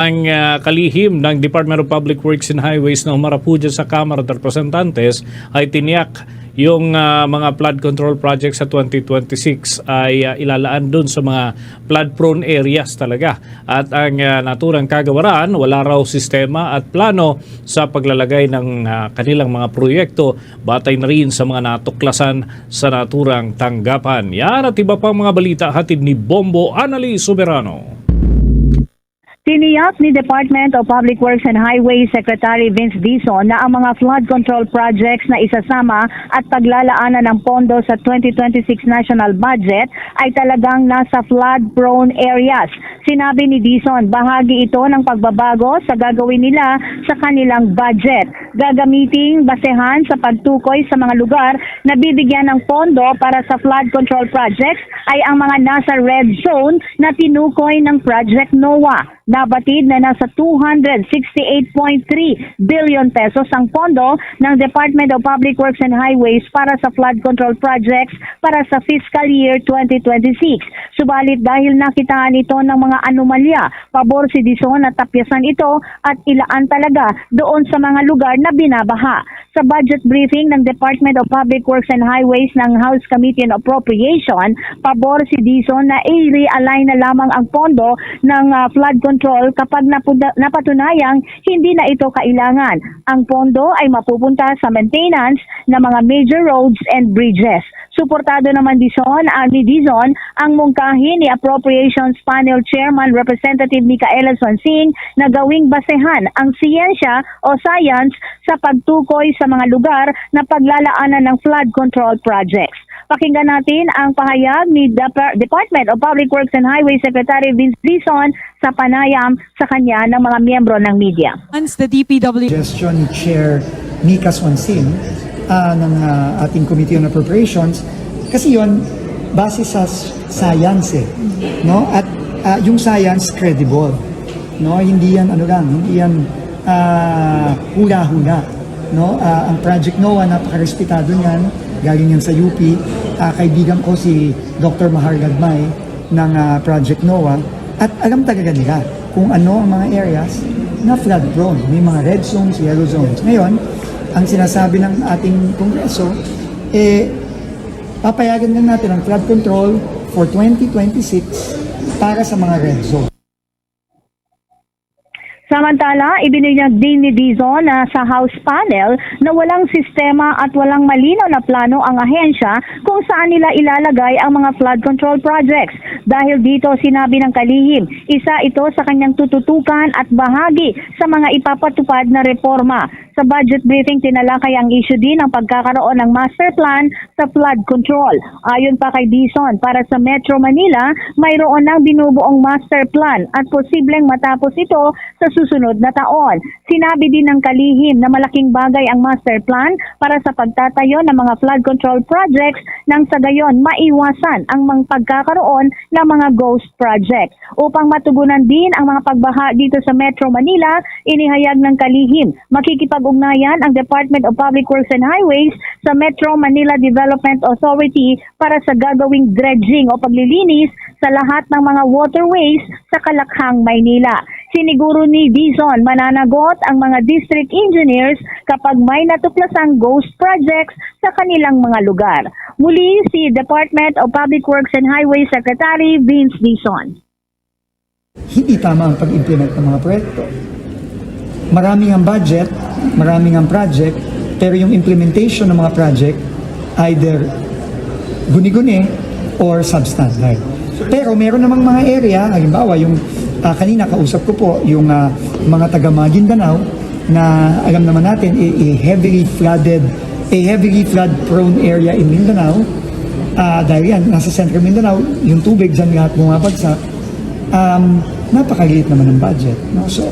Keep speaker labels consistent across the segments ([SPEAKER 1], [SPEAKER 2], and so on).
[SPEAKER 1] ang ah, kalihim ng Department of Public Works and Highways na humarap po sa Kamara ng Representantes ay tiniyak yung ah, mga flood control projects sa 2026 ay ah, ilalaan dun sa mga flood-prone areas talaga. At ang ah, naturang kagawaran, wala raw sistema at plano sa paglalagay ng ah, kanilang mga proyekto batay na rin sa mga natuklasan sa naturang tanggapan. Yan at iba pang mga balita hatid ni Bombo Anali Soberano.
[SPEAKER 2] Tiniyak ni Department of Public Works and Highways Secretary Vince Dizon na ang mga flood control projects na isasama at paglalaanan ng pondo sa 2026 national budget ay talagang nasa flood-prone areas. Sinabi ni Dizon, bahagi ito ng pagbabago sa gagawin nila sa kanilang budget. Gagamiting basehan sa pagtukoy sa mga lugar na bibigyan ng pondo para sa flood control projects ay ang mga nasa red zone na tinukoy ng Project NOAA. Nabatid na nasa 268.3 billion pesos ang pondo ng Department of Public Works and Highways para sa flood control projects para sa fiscal year 2026. Subalit dahil nakitaan ito ng mga anomalya, pabor si Dizon na tapyasan ito at ilaan talaga doon sa mga lugar na binabaha. Sa budget briefing ng Department of Public Works and Highways ng House Committee on Appropriation, pabor si Dizon na i-realign na lamang ang pondo ng ah, flood control kapag napuna- napatunayang hindi na ito kailangan. Ang pondo ay mapupunta sa maintenance ng mga major roads and bridges. Suportado naman Dizon, uh, ni Dizon ang mungkahi ni Appropriations Panel Chairman Representative Micaela Swansing na gawing basehan ang siyensya o science sa pagtukoy sa mga lugar na paglalaanan ng flood control projects. Pakinggan natin ang pahayag ni Dep- Department of Public Works and Highway Secretary Vince Dizon sa panayam sa kanya ng mga miyembro ng media.
[SPEAKER 3] Once the DPW
[SPEAKER 4] suggestion ni Chair Mika Swansin ah, ng ah, ating Committee on Appropriations kasi yon base sa science eh, no? At ah, yung science credible no? Hindi yan ano lang hindi yan ah, hula-hula no? Ah, ang Project NOAA napakarespetado niyan galing yan sa UP Ah, kaibigan ko si Dr. Mahar Gagmay ng ah, Project NOAA at alam talaga nila kung ano ang mga areas na flood prone. May mga red zones, yellow zones. Ngayon, ang sinasabi ng ating Kongreso, eh, papayagan lang natin ang flood control for 2026 para sa mga red zone.
[SPEAKER 2] Samantala, ibinunyag din ni Dizon na sa House panel na walang sistema at walang malinaw na plano ang ahensya kung saan nila ilalagay ang mga flood control projects. Dahil dito sinabi ng kalihim, isa ito sa kanyang tututukan at bahagi sa mga ipapatupad na reforma. Sa budget briefing, tinalakay ang issue din ng pagkakaroon ng master plan sa flood control. Ayon pa kay Dizon, para sa Metro Manila, mayroon ng binubuong master plan at posibleng matapos ito sa susunod na taon. Sinabi din ng kalihim na malaking bagay ang master plan para sa pagtatayo ng mga flood control projects nang sa gayon maiwasan ang mga pagkakaroon ng mga ghost project. Upang matugunan din ang mga pagbaha dito sa Metro Manila, inihayag ng kalihim makikipag-ugnayan ang Department of Public Works and Highways sa Metro Manila Development Authority para sa gagawing dredging o paglilinis sa lahat ng mga waterways sa Kalakhang, Maynila. Siniguro ni Dizon mananagot ang mga district engineers kapag may natuklasang ghost projects sa kanilang mga lugar. Muli si Department of Public Works and Highways Secretary Vince Dizon.
[SPEAKER 4] Hindi tama ang pag-implement ng mga proyekto. Maraming ang budget, maraming ang project, pero yung implementation ng mga project either guni-guni or substandard. Pero meron namang mga area, halimbawa yung ah, kanina kausap ko po yung ah, mga taga Maguindanao na alam naman natin a, a heavily flooded a heavily flood prone area in Mindanao. Ah, dahil yan nasa Central Mindanao yung tubig dyan lahat bumabagsak. Um, napakaliit naman ng budget no? so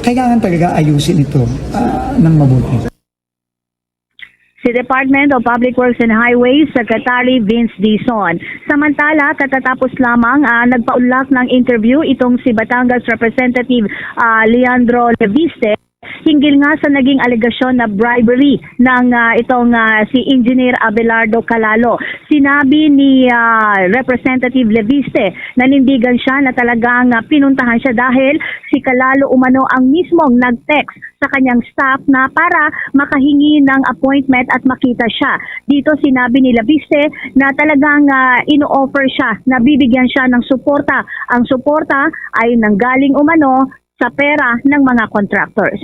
[SPEAKER 4] kailangan talaga ayusin ito ah, ng mabuti
[SPEAKER 2] si Department of Public Works and Highways Secretary Vince Dizon. Samantala, katatapos lamang ah, nagpaunlak ng interview itong si Batangas Representative ah, Leandro Leviste hinggil nga sa naging alegasyon na bribery ng ah, itong ah, si Engineer Abelardo Calalo. Sinabi ni ah, Representative Leviste nanindigan siya na talagang ah, pinuntahan siya dahil si Calalo umano ang mismong nag-text sa kanyang staff na para makahingi ng appointment at makita siya. Dito sinabi ni Leviste na talagang ah, ino-offer siya na bibigyan siya ng suporta. Ang suporta ay nanggaling umano sa pera ng mga contractors.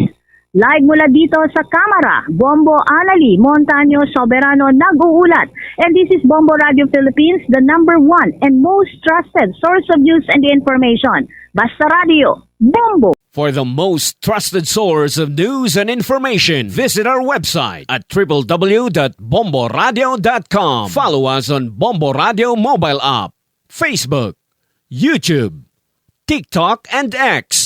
[SPEAKER 2] Live mula dito sa Kamara, Bombo Anali, Montaño Soberano nag-uulat. And this is Bombo Radio Philippines, the number one and most trusted source of news and information. Basta Radio, Bombo!
[SPEAKER 3] For the most trusted source of news and information, visit our website at www.bomboradio.com. Follow us on Bombo Radio mobile app, Facebook, YouTube, TikTok, and X,